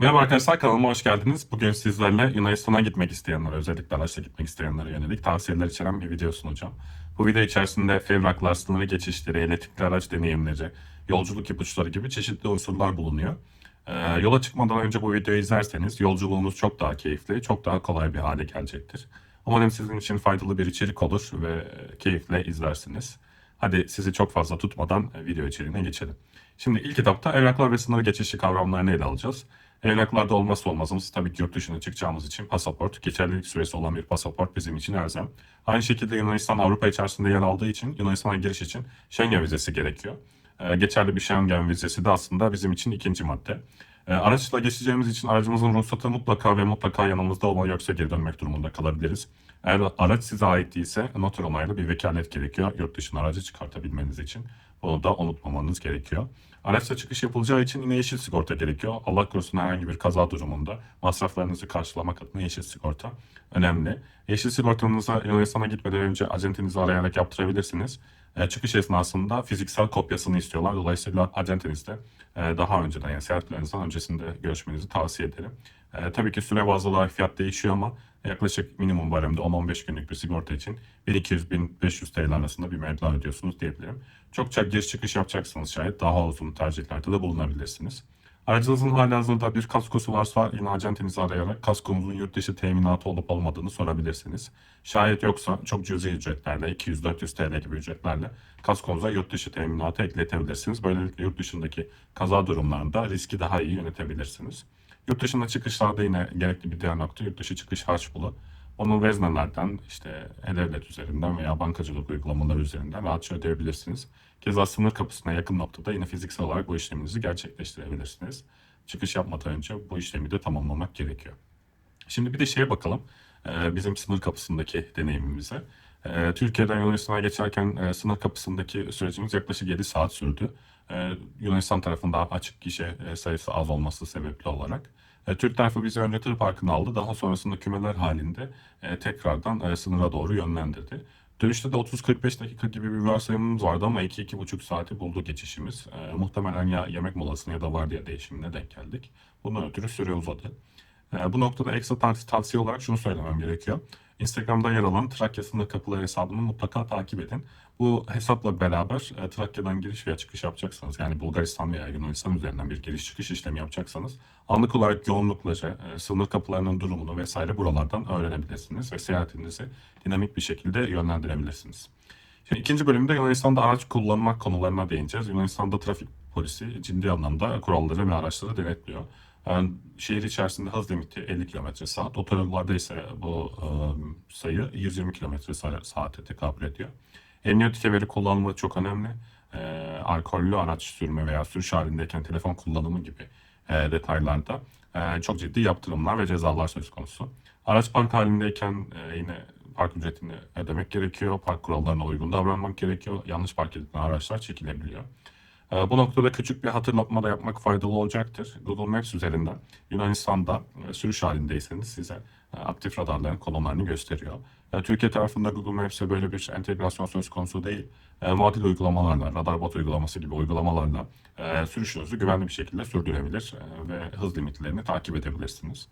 Merhaba arkadaşlar kanalıma hoş geldiniz. Bugün sizlerle Yunanistan'a gitmek isteyenlere, özellikle araçla gitmek isteyenlere yönelik tavsiyeler içeren bir video sunacağım. Bu video içerisinde evraklar, sınırı geçişleri, elektrikli araç deneyimleri, yolculuk ipuçları gibi çeşitli unsurlar bulunuyor. Ee, yola çıkmadan önce bu videoyu izlerseniz yolculuğunuz çok daha keyifli, çok daha kolay bir hale gelecektir. Umarım sizin için faydalı bir içerik olur ve keyifle izlersiniz. Hadi sizi çok fazla tutmadan video içeriğine geçelim. Şimdi ilk etapta evraklar ve sınır geçişi kavramlarını ele alacağız. Evraklarda olmazsa olmazımız tabii ki yurt dışına çıkacağımız için pasaport, geçerlilik süresi olan bir pasaport bizim için elzem. Aynı şekilde Yunanistan Avrupa içerisinde yer aldığı için Yunanistan'a giriş için Schengen vizesi gerekiyor. Ee, geçerli bir Schengen vizesi de aslında bizim için ikinci madde. Ee, araçla geçeceğimiz için aracımızın ruhsatı mutlaka ve mutlaka yanımızda olmalı yoksa geri dönmek durumunda kalabiliriz. Eğer araç size ait değilse noter onaylı bir vekalet gerekiyor yurt dışına aracı çıkartabilmeniz için. Bunu da unutmamanız gerekiyor. Araçla çıkış yapılacağı için yine yeşil sigorta gerekiyor. Allah korusun herhangi bir kaza durumunda masraflarınızı karşılamak adına yeşil sigorta önemli. Yeşil sigortanızı Yunanistan'a gitmeden önce acentenizi arayarak yaptırabilirsiniz. E, çıkış esnasında fiziksel kopyasını istiyorlar. Dolayısıyla acentenizle e, daha önceden yani seyahatlerinizden öncesinde görüşmenizi tavsiye ederim. E, tabii ki süre bazlı olarak fiyat değişiyor ama yaklaşık minimum baremde 10-15 günlük bir sigorta için 1200-1500 TL arasında bir meblağ ödüyorsunuz diyebilirim. Çokça giriş çıkış yapacaksanız şayet daha uzun tercihlerde de bulunabilirsiniz. Aracınızın halihazırda bir kaskosu varsa yine acentenizi arayarak kaskonuzun yurt dışı teminatı olup olmadığını sorabilirsiniz. Şayet yoksa çok cüzi ücretlerle 200-400 TL gibi ücretlerle kaskonuza yurt dışı teminatı ekletebilirsiniz. Böylelikle yurt dışındaki kaza durumlarında riski daha iyi yönetebilirsiniz. Yurt dışına çıkışlarda yine gerekli bir diğer nokta yurt dışı çıkış harç pulu. Onu veznelerden, işte e-devlet üzerinden veya bankacılık uygulamaları üzerinden rahatça ödeyebilirsiniz. Keza sınır kapısına yakın noktada yine fiziksel olarak bu işleminizi gerçekleştirebilirsiniz. Çıkış yapmadan önce bu işlemi de tamamlamak gerekiyor. Şimdi bir de şeye bakalım. Ee, bizim sınır kapısındaki deneyimimize. Ee, Türkiye'den Yunanistan'a geçerken e, sınır kapısındaki sürecimiz yaklaşık 7 saat sürdü. Ee, Yunanistan tarafında açık gişe e, sayısı az olması sebepli olarak. E, Türk tarafı bizi önce tır parkına aldı. Daha sonrasında kümeler halinde e, tekrardan e, sınıra doğru yönlendirdi. Dönüşte de 30-45 dakika gibi bir varsayımımız vardı ama 2-2,5 saati buldu geçişimiz. Muhtemelen ya yemek molasına ya da vardiya değişimine denk geldik. Bundan ötürü süre uzadı. Bu noktada ekstra tav- tavsiye olarak şunu söylemem gerekiyor. Instagram'da yer alan Trakya sınır kapıları hesabını mutlaka takip edin. Bu hesapla beraber e, Trakya'dan giriş veya çıkış yapacaksanız yani Bulgaristan veya Yunanistan üzerinden bir giriş çıkış işlemi yapacaksanız anlık olarak yoğunlukları, e, sınır kapılarının durumunu vesaire buralardan öğrenebilirsiniz ve seyahatinizi dinamik bir şekilde yönlendirebilirsiniz. Şimdi ikinci bölümde Yunanistan'da araç kullanmak konularına değineceğiz. Yunanistan'da trafik polisi ciddi anlamda kuralları ve araçları denetliyor. Yani şehir içerisinde hız limiti 50 km saat. Otoyollarda ise bu e, sayı 120 km saate tekabül ediyor. Emniyet kemeri kullanımı çok önemli. E, alkollü araç sürme veya sürüş halindeyken telefon kullanımı gibi e, detaylarda e, çok ciddi yaptırımlar ve cezalar söz konusu. Araç park halindeyken e, yine park ücretini ödemek gerekiyor. Park kurallarına uygun davranmak gerekiyor. Yanlış park edilen araçlar çekilebiliyor. E, Bu noktada küçük bir hatırlatma da yapmak faydalı olacaktır. Google Maps üzerinden Yunanistan'da e, sürüş halindeyseniz size e, aktif radarların konumlarını gösteriyor. E, Türkiye tarafında Google Maps'e böyle bir entegrasyon söz konusu değil. E, muadil uygulamalarla, radar bot uygulaması gibi uygulamalarla e, sürüşünüzü güvenli bir şekilde sürdürebilir e, ve hız limitlerini takip edebilirsiniz.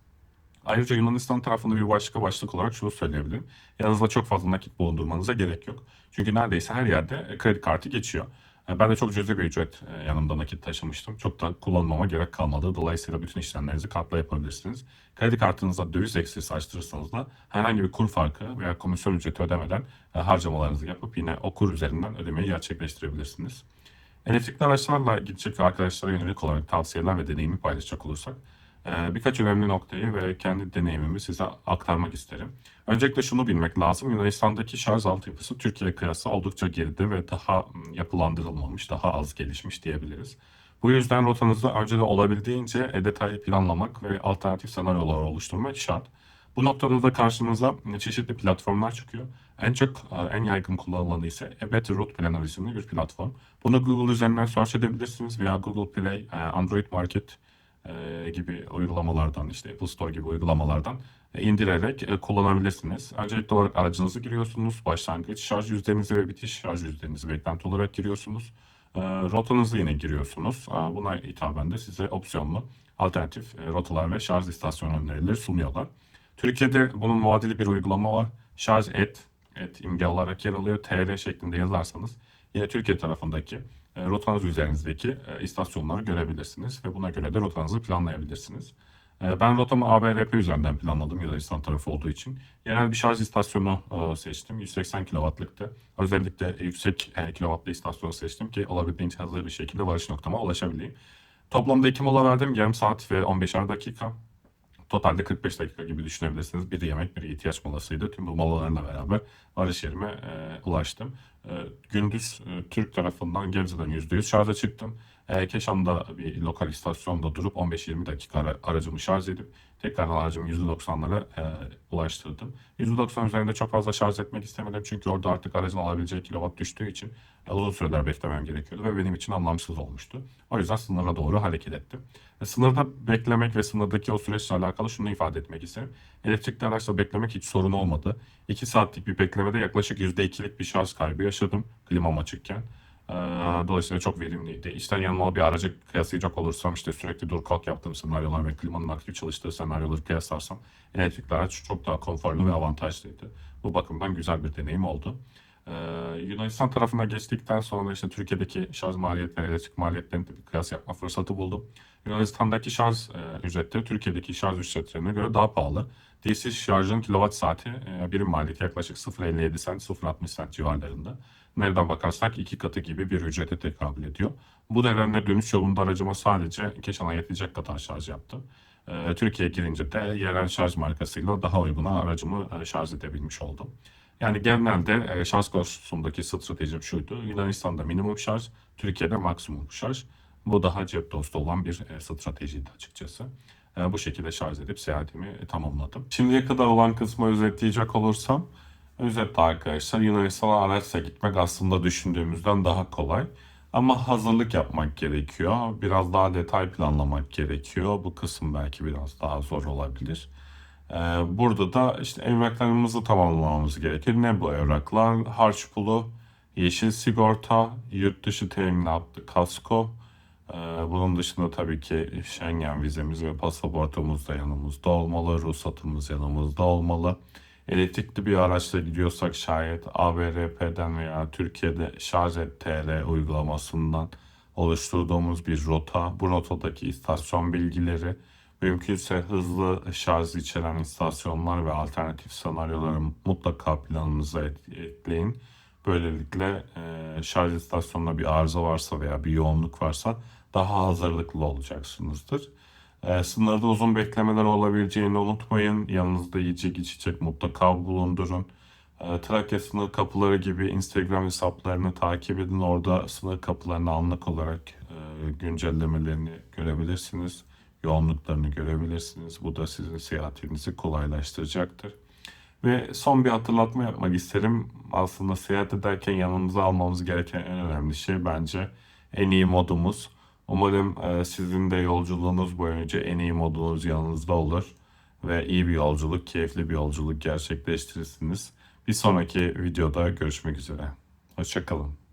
Ayrıca Yunanistan tarafında bir başka başlık olarak şunu söyleyebilirim. Yanınızda çok fazla nakit bulundurmanıza gerek yok. Çünkü neredeyse her yerde kredi kartı geçiyor. E, Ben de çok cüzi bir ücret e, yanımda nakit taşımıştım. Çok da kullanmama gerek kalmadı. Dolayısıyla bütün işlemlerinizi kartla yapabilirsiniz. Kredi kartınızda döviz ekstresi açtırırsanız da herhangi bir kur farkı veya komisyon ücreti ödemeden e, harcamalarınızı yapıp yine o kur üzerinden ödemeyi gerçekleştirebilirsiniz. Elektrikli araçlarla gidecek arkadaşlara yönelik olarak tavsiyeler ve deneyimi paylaşacak olursak birkaç önemli noktayı ve kendi deneyimimi size aktarmak isterim. Öncelikle şunu bilmek lazım. Yunanistan'daki şarj altyapısı Türkiye kıyası oldukça geride ve daha mm, yapılandırılmamış, daha az gelişmiş diyebiliriz. Bu yüzden rotanızı önceden olabildiğince e, detaylı planlamak ve alternatif senaryolar oluşturmak şart. Bu noktada da karşımıza çeşitli platformlar çıkıyor. En çok e, en yaygın kullanılanı ise A Better Route Planner isimli bir platform. Bunu Google üzerinden search edebilirsiniz veya Google Play, Android Market e, gibi uygulamalardan işte Apple Store gibi uygulamalardan e, indirerek e, kullanabilirsiniz. Öncelikli olarak aracınızı giriyorsunuz. Başlangıç şarj yüzdenizi ve bitiş şarj yüzdenizi beklenti olarak giriyorsunuz. Rotanızı yine giriyorsunuz. Buna hitaben de size opsiyonlu alternatif rotalar ve şarj istasyonu önerileri sunuyorlar. Türkiye'de bunun muadili bir uygulama var. Şarj et, et imge olarak yer alıyor. TR şeklinde yazarsanız yine Türkiye tarafındaki rotanız üzerinizdeki e, istasyonları görebilirsiniz ve buna göre de rotanızı planlayabilirsiniz. E, Ben rotamı ABRP üzerinden planladım Yunanistan tarafı olduğu için. Yerel bir şarj istasyonu e, seçtim. 180 kW'lıktı. Özellikle yüksek e, kW'lı istasyonu seçtim ki olabildiğince hızlı bir şekilde varış noktama ulaşabileyim. Toplamda iki mola verdim. Yarım saat ve 15'er dakika. Totalde 45 dakika gibi düşünebilirsiniz. Biri yemek, biri ihtiyaç molasıydı. Tüm bu molalarla beraber varış yerime e, ulaştım. E, gündüz e, Türk tarafından Gebze'den %100 şarja çıktım. E, Keşan'da bir lokal istasyonda durup 15-20 dakika ara- aracımı şarj edip tekrardan aracımı %90'lara e, ulaştırdım. %90 üzerinde çok fazla şarj etmek istemedim çünkü orada artık aracın alabileceği kilowatt düştüğü için e, uzun süreler beklemem gerekiyordu ve benim için anlamsız olmuştu. O yüzden sınıra doğru hareket ettim. Sınırda beklemek ve sınırdaki o süreçle alakalı şunu ifade etmek isterim. Elektrikli araçla beklemek hiç sorun olmadı. 2 saatlik bir beklemede yaklaşık %2'lik bir şarj kaybı yaşadım klimam açıkken. Ee, Dolayısıyla çok verimliydi. İşten yanıma bir aracı kıyaslayacak olursam işte sürekli dur kalk yaptığım senaryolar ve klimanın aktif çalıştığı senaryoları kıyaslarsam elektrikli araç çok daha konforlu ve avantajlıydı. Bu bakımdan güzel bir deneyim oldu. Ee, Yunanistan tarafına geçtikten sonra işte Türkiye'deki şarj maliyetleri, elektrik maliyetlerini bir kıyas yapma fırsatı buldum. Yunanistan'daki şarj e, ücretleri Türkiye'deki şarj ücretlerine göre daha pahalı. DC şarjın kilowatt saati e, birim maliyeti yaklaşık 0.57 cent, 0.60 cent civarlarında. Nereden bakarsak iki katı gibi bir ücrete tekabül ediyor. Bu nedenle dönüş yolunda aracıma sadece Keşan'a yetecek kadar şarj yaptım. E, Türkiye'ye girince de yerel şarj markasıyla daha uyguna aracımı e, şarj edebilmiş oldum. Yani genelde e, şarj konusundaki stratejim şuydu. Yunanistan'da minimum şarj, Türkiye'de maksimum şarj. Bu daha cep dostu olan bir e, stratejiydi açıkçası. E, bu şekilde şarj edip seyahatimi e, tamamladım. Şimdiye kadar olan kısmı özetleyecek olursam, özetle arkadaşlar Yunanistan'a araçla gitmek aslında düşündüğümüzden daha kolay. Ama hazırlık yapmak gerekiyor. Biraz daha detay planlamak gerekiyor. Bu kısım belki biraz daha zor olabilir. Burada da işte evraklarımızı tamamlamamız gerekir. Ne bu evraklar? Harç pulu, yeşil sigorta, yurt dışı teminatlı kasko. Ee, Bunun dışında tabii ki Schengen vizemiz ve pasaportumuz da yanımızda olmalı. Ruhsatımız yanımızda olmalı. Elektrikli bir araçla gidiyorsak şayet ABRP'den veya Türkiye'de Şarjet TR uygulamasından oluşturduğumuz bir rota, bu rotadaki istasyon bilgileri, mümkünse hızlı şarj içeren istasyonlar ve alternatif senaryoları mutlaka planınıza et- ekleyin. Böylelikle e, şarj istasyonunda bir arıza varsa veya bir yoğunluk varsa daha hazırlıklı olacaksınızdır. E, sınırda uzun beklemeler olabileceğini unutmayın. Yanınızda yiyecek içecek mutlaka bulundurun. E, Trakya sınır kapıları gibi Instagram hesaplarını takip edin. Orada sınır kapılarını anlık olarak e, güncellemelerini görebilirsiniz. Yoğunluklarını görebilirsiniz. Bu da sizin seyahatinizi kolaylaştıracaktır. Ve son bir hatırlatma yapmak isterim. Aslında seyahat ederken yanımıza almamız gereken en önemli şey bence en iyi modumuz. Umarım e, sizin de yolculuğunuz boyunca en iyi modunuz yanınızda olur ve iyi bir yolculuk, keyifli bir yolculuk gerçekleştirirsiniz. Bir sonraki videoda görüşmek üzere. Hoşçakalın.